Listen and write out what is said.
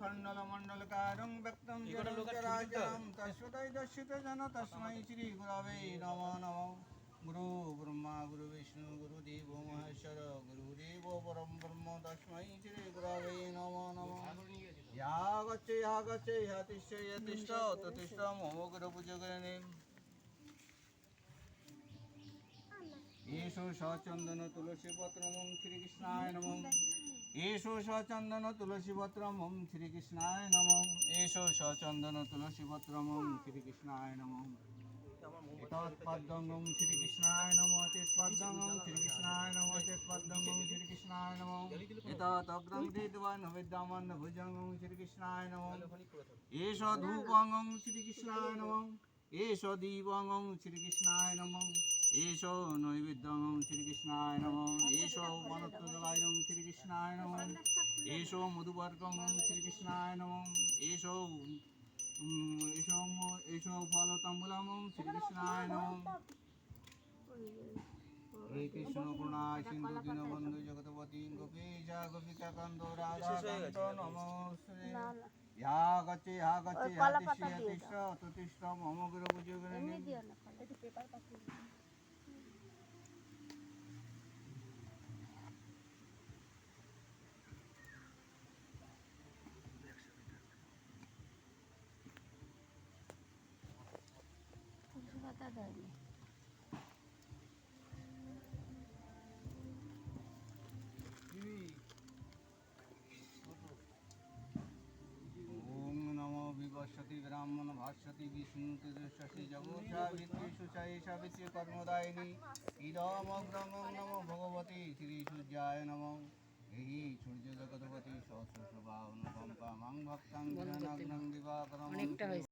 খণ্ডলমণ্ডলকারং ব্যক্তম রাজাম তস্বতাই দস্যুতে জন তস্মাই শ্রী গুরবে নম নম। গুরু ব্রহ্মা গুরু বিষ্ণু গুরু দেব মহেশ্বর গুরুদেব পরম ব্রহ্ম তস্মাই শ্রী গুরবে নম নম। ইয়া গচ্ছে ইয়া গচ্ছে ইয়া তিষ্ঠ ইয়া তিষ্ঠ ততিষ্ঠ মম গুরু পুজো করে এসো সচন্দন তুলসী পত্র শ্রীকৃষ্ণায় নমঃ। এসো সচন্দন তুলসী পত্র মম শ্রীকৃষ্ণায় নম এসো সচন্দন তুলসী পত্র মম শ্রীকৃষ্ণায় নম এতৎপদ্মং শ্রীকৃষ্ণায় নম চেৎপদ্মং শ্রীকৃষ্ণায় নম চেৎপদ্মং শ্রীকৃষ্ণায় নম এতৎগ্রং দিতবান বিদ্যামান ভুজং শ্রীকৃষ্ণায় নম এষ ধূপং শ্রীকৃষ্ণায় নম এষ দীপং শ্রীকৃষ্ণায় নম এষ নৈবেদ্যং শ্রীকৃষ্ণায় নম এষ বনত্তজলায়ং শ্রীকৃষ্ণায় নম এষ মধুবর্গং শ্রীকৃষ্ণায় নম এষ উম, এষ এষ ফলতাম্বুলং শ্রীকৃষ্ণায় নম হে কৃষ্ণ করুণা সিন্ধু দীনবন্ধু জগৎপতি গোপীশা গোপিকা কান্দ রাধা কান্ত নমস্তে ইহা গচ্ছে ইহা গচ্ছে ইহা তিষ্ঠ ইহা তিষ্ঠ ততিষ্ঠ পুজোগণে ওম নমো বিবস্বতি ব্রাহ্মণ ভাস্বতি বিষ্ণু তেজস্বসি জগৎসা বিদ্যেষু চায়েষা বিদ্যে কর্মদায়িনী ইদমগ্রম নমো ভগবতী শ্রী সূর্যায় নম এই সূর্য জগৎপতি সহস্র শোভা অনুকম্পা মাং ভক্তাং দিবাকরম